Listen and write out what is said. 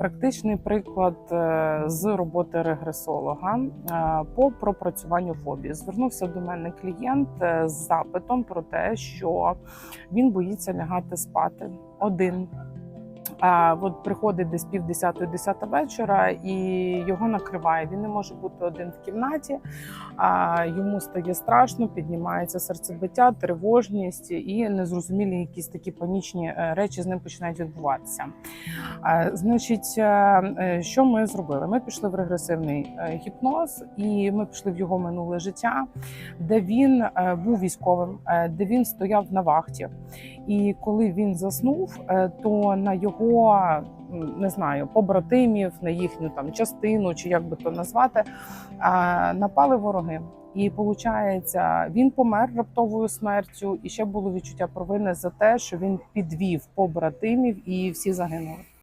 Практичний приклад е, з роботи регресолога е, по пропрацюванню фобії. Звернувся до мене клієнт е, з запитом про те, що він боїться лягати спати один. А от приходить десь пів десятої, десята вечора, і його накриває. Він не може бути один в кімнаті. А йому стає страшно, піднімається серцебиття, тривожність і незрозумілі якісь такі панічні е, речі з ним починають відбуватися. А, Значить, е, е, що ми зробили? Ми пішли в регресивний гіпноз, і ми пішли в його минуле життя, де він був військовим, де він стояв на вахті. І коли він заснув, е, то на його не знаю побратимів, на їхню там частину, чи як би то назвати, напали вороги. І виходить, він помер раптовою смертю, і ще було відчуття провини за те, що він підвів побратимів, і всі загинули.